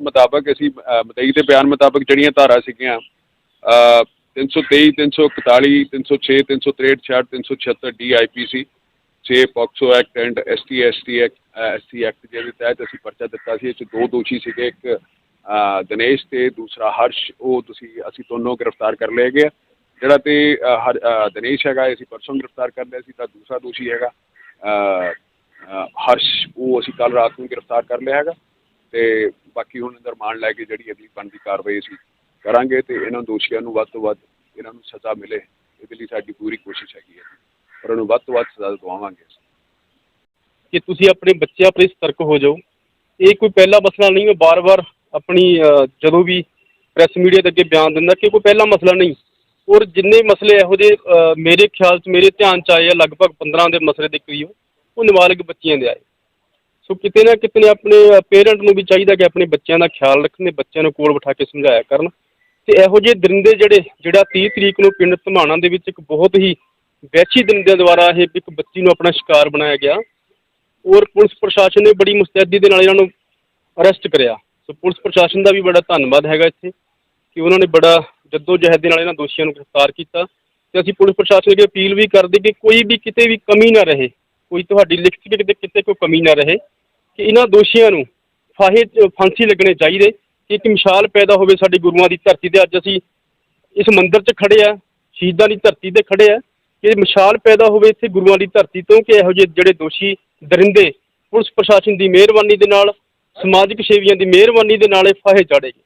ਮੁਤਾਬਕ ਅਸੀਂ ਅ, ਮਦਈ ਦੇ ਬਿਆਨ ਮੁਤਾਬਕ ਜਿਹੜੀਆਂ ਧਾਰਾ ਸੀਗੀਆਂ ਅ, 323 341 306 363 66 376 ਡੀਆਈਪੀਸੀ 6 POCSO act and ST ST act ST act ਜਿਹਦੇ ਤਹਿਤ ਅਸੀਂ ਪਰਚਾ ਦਿੱਤਾ ਸੀ। ਇਹ 'ਚ ਦੋ ਦੋਸ਼ੀ ਸੀਗੇ ਇੱਕ ਅ, ਦਿਨੇਸ਼ ਤੇ ਦੂਸਰਾ ਹਰਸ਼। ਉਹ ਤੁਸੀਂ ਅਸੀਂ ਦੋਨੋਂ ਗ੍ਰਿਫਤਾਰ ਕਰ ਲਏ ਗਏ ਆ। ਜਿਹੜਾ ਤੇ ਦਿਨੇਸ਼ ਹੈਗਾ ਅਸੀਂ ਪਰਸੋਂ ਗ੍ਰਿਫਤਾਰ ਕਰ ਲਿਆ ਸੀ ਤਾਂ ਦੂਸਰਾ ਦੋਸ਼ੀ ਹੈਗਾ ਅ, ਹਰਸ਼। ਉਹ ਅਸੀਂ ਕੱਲ ਰਾਤ ਨੂੰ ਗ੍ਰਿਫਤਾਰ ਕਰ ਲਿਆ ਹੈਗਾ। ਤੇ ਬਾਕੀ ਹੁਣ ਰਿਮਾਂਡ ਲੈ ਕੇ ਜਿਹੜੀ ਅਗਲੀ ਬਣਦੀ ਕਾਰਵਾਈ ਅਸੀਂ ਕਰਾਂਗੇ ਤੇ ਇਹਨਾਂ ਦੋਸ਼ੀਆਂ ਨੂੰ ਵੱਧ ਤੋਂ ਵੱਧ ਇਹਨਾਂ ਨੂੰ ਸਜ਼ਾ ਮਿਲੇ ਇਹਦੇ ਲਈ ਸਾਡੀ ਪੂਰੀ ਕੋਸ਼ਿਸ਼ ਹੈਗੀ ਹੈ ਪਰ ਉਹਨੂੰ ਵੱਧ ਤੋਂ ਵੱਧ ਸਜ਼ਾ ਦਿਵਾਵਾਂਗੇ ਕਿ ਤੁਸੀਂ ਆਪਣੇ ਬੱਚਿਆਂ ਪ੍ਰਤੀ ਸਤਰਕ ਹੋ ਜਾਓ। ਇਹ ਕੋਈ ਪਹਿਲਾ ਮਸਲਾ ਨਹੀਂ ਮੈਂ ਬਾਰ-ਬਾਰ ਆਪਣੀ ਅ, ਜਦੋਂ ਵੀ ਪ੍ਰੈਸ ਮੀਡੀਆ ਦੇ ਅੱਗੇ ਬਿਆਨ ਦਿੰਦਾ ਕਿ ਕੋਈ ਪਹਿਲਾ ਮਸਲਾ ਨਹੀਂ। ਔਰ ਜਿੰਨੇ ਮਸਲੇ ਇਹੋ ਜਿਹੇ ਮੇਰੇ ਖਿਆਲ 'ਚ ਮੇਰੇ ਧਿਆਨ 'ਚ ਆਏ ਆ ਲਗਭਗ 15 ਦੇ ਮਸਲੇ ਦੇ ਕਰੀਬ ਉਹ ਨਾਬਾਲਗ ਬੱਚਿਆਂ ਦੇ ਆਏ। ਸੋ ਕਿਤੇ ਨਾ ਕਿਤੇ ਆਪਣੇ ਪੇਰੈਂਟ ਨੂੰ ਵੀ ਚਾਹੀਦਾ ਕਿ ਆਪਣੇ ਬੱਚਿਆਂ ਦਾ ਖਿਆਲ ਰੱਖਣ ਬੱਚਿਆਂ ਨੂੰ ਕੋਲ ਬਿਠਾ ਕੇ ਸਮਝਾਇਆ ਕਰਨ। ਅਤੇ ਇਹੋ ਜਿਹੇ ਦਰਿੰਦੇ ਜਿਹੜੇ, ਜਿਹੜਾ ਤੀਹ ਤਰੀਕ ਨੂੰ ਪਿੰਡ ਧਮਾਣਾ ਦੇ ਵਿੱਚ ਇੱਕ ਬਹੁਤ ਹੀ ਵਹਿਸ਼ੀ ਦਰਿੰਦਿਆਂ ਦੁਆਰਾ ਇਹ ਇੱਕ ਬੱਚੀ ਨੂੰ ਆਪਣਾ ਸ਼ਿਕਾਰ ਬਣਾਇਆ ਗਿਆ ਔਰ ਪੁਲਿਸ ਪ੍ਰਸ਼ਾਸਨ ਨੇ ਬੜੀ ਮੁਸਤੈਦੀ ਦੇ ਨਾਲ ਇਹਨਾਂ ਨੂੰ ਅਰੈਸਟ ਕਰਿਆ। ਸੋ ਪੁਲਿਸ ਪ੍ਰਸ਼ਾਸਨ ਦਾ ਵੀ ਬੜਾ ਧੰਨਵਾਦ ਹੈਗਾ ਇੱਥੇ ਕਿ ਉਹਨਾਂ ਨੇ ਬੜਾ ਜੱਦੋ ਜਹਿਦ ਦੇ ਨਾਲ ਇਹਨਾਂ ਦੋਸ਼ੀਆਂ ਨੂੰ ਗ੍ਰਿਫਤਾਰ ਕੀਤਾ। ਤੇ ਅਸੀਂ ਪੁਲਿਸ ਪ੍ਰਸ਼ਾਸਨ ਅੱਗੇ ਅਪੀਲ ਵੀ ਕਰਦੇ ਕਿ ਕੋਈ ਵੀ ਕਿਤੇ ਵੀ ਕਮੀ ਨਾ ਰਹੇ, ਕੋਈ ਤੁਹਾਡੀ ਲਿਖਤ ਵਿੱਚ ਕਿਤੇ ਕੋਈ ਕਮੀ ਨਾ ਰਹੇ। ਕਿ ਇਹਨਾਂ ਦੋਸ਼ੀਆਂ ਨੂੰ ਫਾਹੇ ਫਾਂਸੀ ਲੱਗਣੇ ਚਾਹੀਦੇ, ਕਿ ਇੱਕ ਮਿਸਾਲ ਪੈਦਾ ਹੋਵੇ ਸਾਡੇ ਗੁਰੂਆਂ ਦੀ ਧਰਤੀ ਤੇ। ਅੱਜ ਅਸੀਂ ਇਸ ਮੰਦਿਰ 'ਚ ਖੜੇ ਆ, ਸ਼ਹੀਦਾਂ ਦੀ ਧਰਤੀ ਤੇ ਖੜੇ ਆ, ਕਿ ਮਿਸਾਲ ਪੈਦਾ ਹੋਵੇ ਇੱਥੇ ਗੁਰੂਆਂ ਦੀ ਧਰਤੀ ਤੋਂ, ਕਿ ਇਹੋ ਜਿਹੇ ਜਿਹੜੇ ਦੋਸ਼ੀ ਦਰਿੰਦੇ ਪੁਲਿਸ ਪ੍ਰਸ਼ਾਸਨ ਦੀ ਮਿਹਰਬਾਨੀ ਦੇ ਨਾਲ, ਸਮਾਜਿਕ ਸੇਵੀਆਂ ਦੀ ਮਿਹਰਬਾਨੀ ਦੇ ਨਾਲ ਇਹ ਫਾਹੇ ਚਾੜੇਗੇ